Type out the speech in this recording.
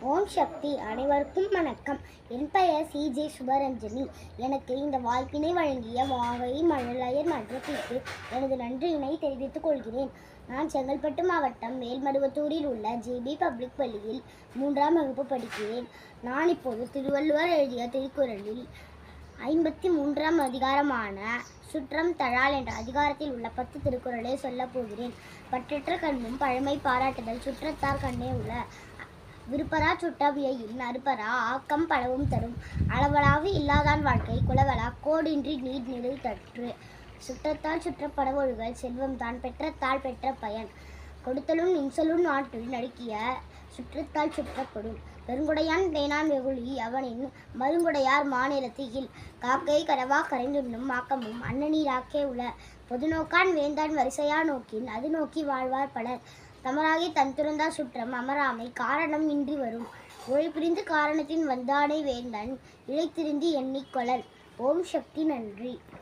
ஓம் சக்தி அனைவருக்கும் வணக்கம். என் பெயர் சி ஜே சுபரஞ்சனி. எனக்கு இந்த வாய்ப்பினை வழங்கிய வாகை மழலையர் மன்றத்திற்கு எனது நன்றியினை தெரிவித்துக் கொள்கிறேன். நான் செங்கல்பட்டு மாவட்டம் மேல்மருவத்தூரில் உள்ள ஜேபி பப்ளிக் பள்ளியில் மூன்றாம் வகுப்பு படிக்கிறேன். நான் இப்போது திருவள்ளுவர் எழுதிய திருக்குறளில் ஐம்பத்தி மூன்றாம் அதிகாரமான சுற்றம் தழால் என்ற அதிகாரத்தில் உள்ள பத்து திருக்குறளை சொல்லப் போகிறேன். பற்றற்ற கண்ணும் பழமை பாராட்டுதல் சுற்றத்தார் கண்ணே உள்ள விருப்பரா சுட்டவியையும் நறுப்பரா ஆக்கம் பலவும் தரும். அளவலாவு இல்லாதான் வாழ்க்கை குலவலா கோடின்றி நீர் நிலை தற்று. சுற்றத்தால் சுற்றப்பட ஒழுகல் செல்வம் தான் பெற்றத்தால் பெற்ற பயன். கொடுத்தலும் இன்சலும் நாட்டில் நடுக்கிய சுற்றத்தால் சுற்றப்படும். பெருங்குடையான் தேனான் வெகுளி அவனின் மருங்குடையார் மாநிலத்தில் காக்கை கரவா கரைந்துண்ணும் ஆக்கமும் அன்னநீராக்கே உள. பொதுநோக்கான் வேந்தான் வரிசையா நோக்கின் அது நோக்கி வாழ்வார் பலர். தமராகி தன் துறந்தார் சுற்றம் அமராமை காரணம் இன்றி வரும். ஒளி பிரிந்து காரணத்தின் வந்தானை வேந்தன் இழைத்திருந்து எண்ணிக்கொளல் ஓம் சக்தி நன்றி.